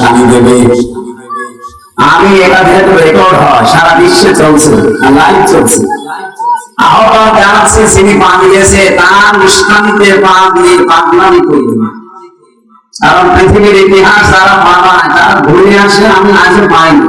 তার ইতিহাস বানায় তারা ঘুরে আসে আমি আজও পাইনি।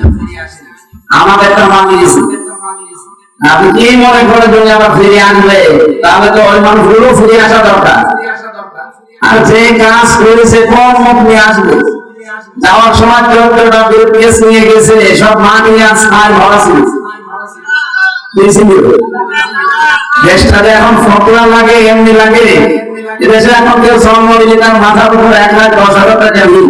আমাদের একটা বানিয়েছে আপনি কি মনে করে যদি আবার ফিরে আনবে তাহলে তো ওই মানুষগুলো ফিরে আসা দরকার। আর যে কাজ করেছে কোন মুখ নিয়ে আসবে। যাওয়ার সময় চোদ্দটা কেস নিয়ে গেছে, সব মানিয়ে আজ খায় ভরা ছিল দেশটাতে এখন ফটোয়া লাগে, এমনি লাগে। এদেশে এখন কেউ তার মাথার উপর এক লাখ দশ হাজার টাকা বিল।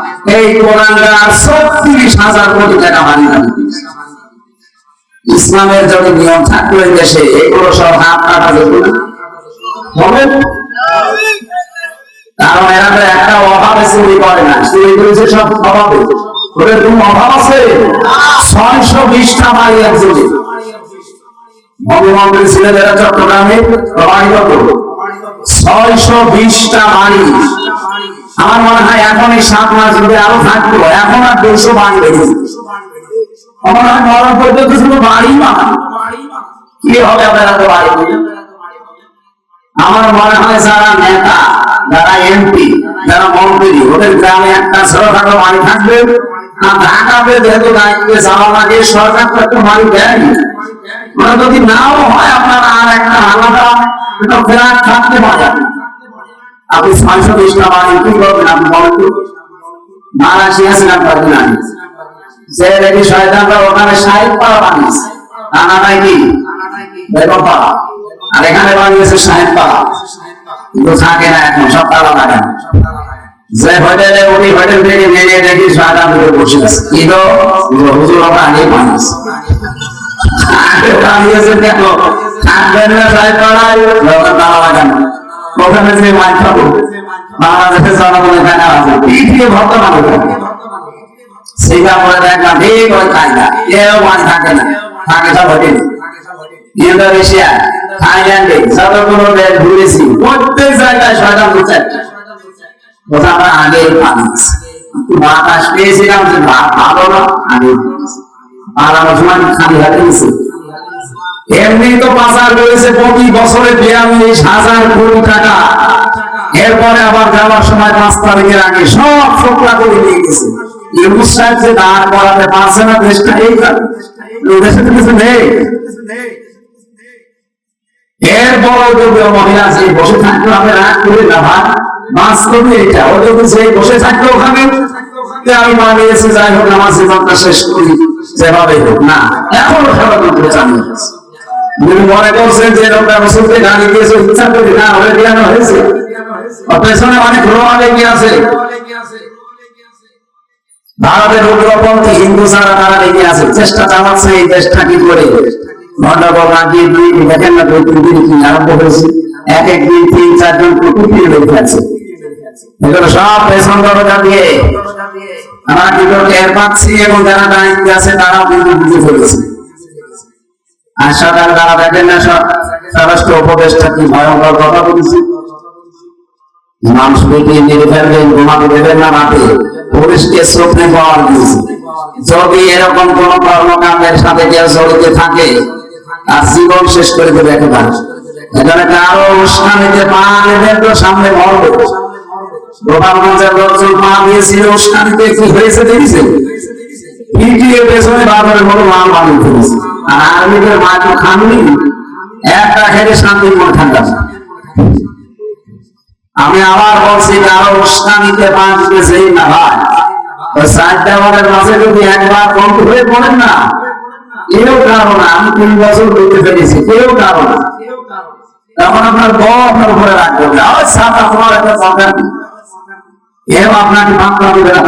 এই কোরআনটা ছত্রিশ হাজার কোটি টাকা মানি ইসলামের যদি নিয়ম থাকতো এই দেশে এগুলো সব হাত কাটা যেত কারণ এরা তো একটা চুরি করে না। চুরি করেছে সব অভাবে। ওদের কোনো অভাব আছে? ছয়শো বিশটা ছেলেদেরা চট্টগ্রামে কত ছয়শো বিশটা আমার মনে হয় এখন এই সাত মাস যদি আরও থাকতো এখন আর দুশো বাড়ি বেরিয়েছে আমার মরণ পর্যন্ত শুধু বাড়ি। না কি হবে বাড়ি আমার মনে হয় যারা নেতা, যারা এমপি যারা মন্ত্রী, ওদের গ্রামে একটা বাড়ি থাকবে। ঢাকাতে যেহেতু দায়িত্বে যাওয়া লাগে সরকার তো একটা বাড়ি দেয় যদি নাও হয়, আপনার আর একটা আলাদা ফ্ল্যাট থাকতে পারে আপনি ছয়শো বিশটা বাড়ি কি করবেন আপনি বলেন তো? মালয়েশিয়া ছিলাম কয়েকদিন আগে যে দেখি শয়তানরা ওখানে সাহিত্য পাড়া বানিয়েছে। নানা নাই কি? বেগম পাড়া আর এখানে বানিয়েছে সাহেব পাড়া কিন্তু থাকে না এখন, সব তালা লাগে যে হোটেলে উনি হোটেল থেকে বেরিয়ে দেখি সাদা ধরে বসে আছে। কি গো? হুজুর ওটা আগে বানিয়েছে। বানিয়েছে দেখো। থাকবেন না সাহেব পাড়ায় তালা লাগানো ওখানে যে খাব। বাংলাদেশের জনগণ এখানে আছে। পিঠিয়ে ভক্ত মানুষ। সিঙ্গাপুরে দেখলাম ঠিক ওই কায়দা কেউ মাছ থাকে না। থাকে সব হোটেল ইন্দোনেশিয়া, থাইল্যান্ডে যতগুলো দেশ ঘুরেছি। প্রত্যেক জায়গায় শয়তান চারটা ওটা আমরা আগে পাচ্ছি বাতাস পেয়েছিলাম যে ভালো না। আগে। আমার সময় খালি হাতে গেছে এমনি তো পাচার করেছে প্রতি বছরে বিয়াল্লিশ হাজার কোটি টাকা। এরপরে আবার যাওয়ার সময় পাঁচ তারিখের আগে সব ফোকলা করে নিয়ে গেছে। বসে আমি করে বসে ওখানে আমি বানিয়েছি যাই হোক, আমার জীবনটা শেষ করি। যেভাবে হোক, না, এখনও ষড়যন্ত্র চালু আছে। যদি মনে করছেন যে লোকটা রসুলকে গাড়ি দিয়েছে ইচ্ছা করে না হলে দেওয়ানো হয়েছে। পেছনে অনেক রোয়া লেগে আছে? ভারতের উগ্রপন্থী হিন্দু ছাড়া তারা লেগে আছে? চেষ্টা চালাচ্ছে এই দেশটা কি করে। গন্ডগোল দুই দিন কি আরম্ভ এক এক দিন তিন চারজন কুকুর লেগে আছে সব পেছন দরজা দিয়ে। আমরা এবং যারা দায়িত্বে আছে, তারাও কিন্তু বুঝে ফেলেছে। আর তারা দেখেন না সব। স্বরাষ্ট্র উপদেষ্টা কি ভয়ঙ্কর কথা বলেছে? ঘুমাতে দেবেন না রাতে পুলিশকে পাওয়ার দিয়েছে যদি এরকম কোন কর্মকাণ্ডের সাথে কেউ জড়িত থাকে আর জীবন শেষ করে দেবে একেবারে। এখানে কারও উস্কানিতে পা নেবেন তো সামনে মরবে। গোপালগঞ্জের লোকজন পা দিয়েছিল, উস্কানিতে কি হয়েছে দেখেছে পিটিয়ে পেছনে বাজারের মতো মাল বানিয়ে ফেলেছে। আর আর্মিদের মা তো খাননি। একটা খেলে শান্তি মনে ঠান্ডা আমি আবার বলছি কারও উস্কানিতে পা দিতেছেই না ভাই ওই সাত দেওয়ালের মাঝে যদি একবার বন্ধ হয়ে পড়েন না, কেউ কারও না। আমি তিন বছর করতে পেরেছি কেউ কারও না। তখন আপনার বউ উপরে রাখবে না। সাত আপনার একটা দরকার নেই। এও আপনাকে তখন। এক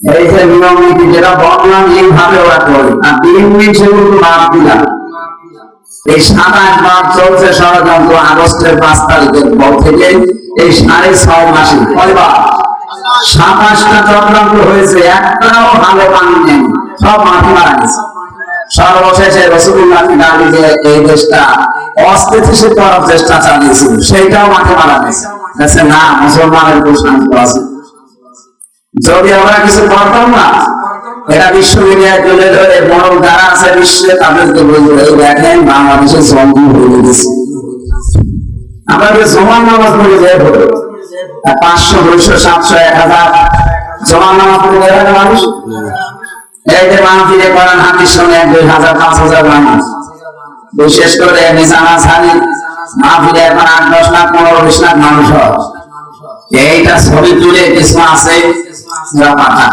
এই যে যেটা এইভাবে ওরা করে, আর তিন দিন সেগুলো বাদ দিলাম এই চলছে ষড়যন্ত্র আগস্টের পাঁচ তারিখের পর থেকে, এই সাড়ে ছয় মাসে। কয়বার? সাতাশটা চক্রান্ত হয়েছে, একটাও ভালো পানি নেই সব মাটি মারা গেছে। সর্বশেষে রসুল্লাহ যে এই দেশটা অস্থিতিশীল করার চেষ্টা চালিয়েছিল, সেইটাও মাঠে মারা গেছে। না, মুসলমানের উপর শান্তি আছে। যদি আমরা কিছু করতাম না, এটা বিশ্ব মিডিয়ায় তুলে ধরে বড় যারা আছে বিশ্বে তাদেরকে বলব দেখেন বাংলাদেশের জঙ্গি হয়ে গেছে। আমরা যে জমান নামাজ পড়ে যাই হলো পাঁচশো, দুইশো, সাতশো, এক হাজার জমান নামাজ পড়ে না মানুষ? যে মাহফিলে করেন হাতির সঙ্গে দুই হাজার, পাঁচ হাজার মানুষ। বিশেষ করে নিশানা সারি মাহফিলে এখন আট, দশ লাখ, পনেরো, বিশ লাখ মানুষ হয়। এইটা ছবি তুলে কিছু আছে? যারা পাঠা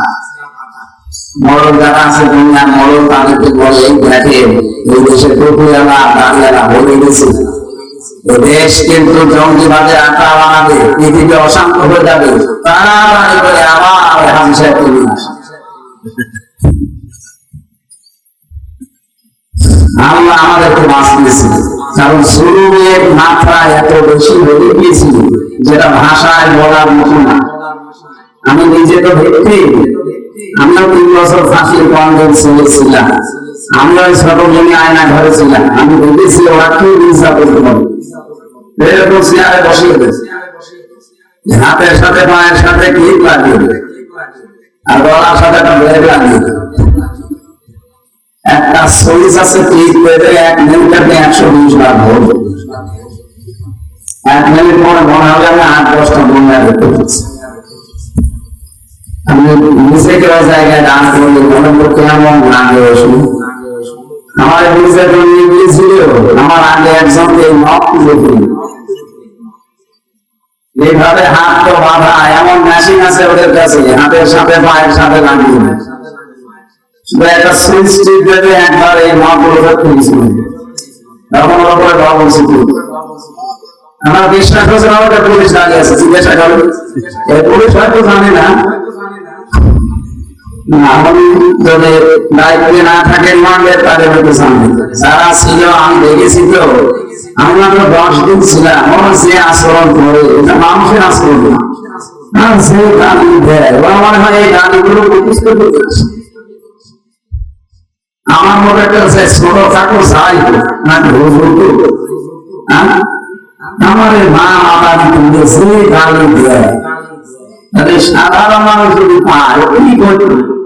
মরল যারা আছে দুনিয়ার মরল তাদেরকে বলে, এই দেখে এই দেশে টুকুয়ালা দাঁড়িয়ালা, বলে গেছে। দেশ কিন্তু জঙ্গিবাদে আঁকা বানাবে, পৃথিবী অশান্ত হয়ে যাবে। তাড়াতাড়ি করে আবার হামসা তুলে। আল্লাহ আমাদেরকে মাছ দিয়েছে কারণ সুরুমের মাত্রা এত বেশি হয়ে গিয়েছিল যেটা ভাষায় বলার মতো না। আমি নিজে তো ভেবে আমিও তিন বছর ফাঁসির কন্ডেম ছিলাম আমি ওই ছোট জমি আয়না ঘরে ছিলাম। আমি ভেবেছি ওরা কি হিংসা করতে পারে চেয়ারে দিয়েছে হাতের সাথে, পায়ের সাথে ক্লিপ লাগিয়ে আর গলার সাথে একটা ব্লেড লাগিয়ে দেবে। একটা সুইচ আছে ক্লিক করে এক মিনিটে একশো বিশ বার ভরবে এক মিনিট পরে মনে হবে আমি আট দশটা বন্যা দেখতে পাচ্ছি। আমি নিজেকে ওই জায়গায় দান করি মনে তো কেমন লাগে শুনি আমার নিজের জন্য গিয়েছিল, আমার আগে একজনকে নখ তুলে দিল এইভাবে হাত তো বাঁধা, এমন মেশিন আছে ওদের কাছে, হাতের সাথে, পায়ের সাথে লাগিয়ে দশ দিন ছিলাম। ওরা যে আচরণ করে, এটা মানুষের আচরণ না। সে গালি দেয়। ওরা মনে হয় এই গালিগুলো প্রতিষ্ঠিত করে। আমার মনে আছে ছোট থাকো যাই নাকি হুজুর তো হ্যাঁ? আমার মা মাতা দিতে সে গালি দেয়? তাহলে সাধারণ মানুষ যদি পায় কি করবে?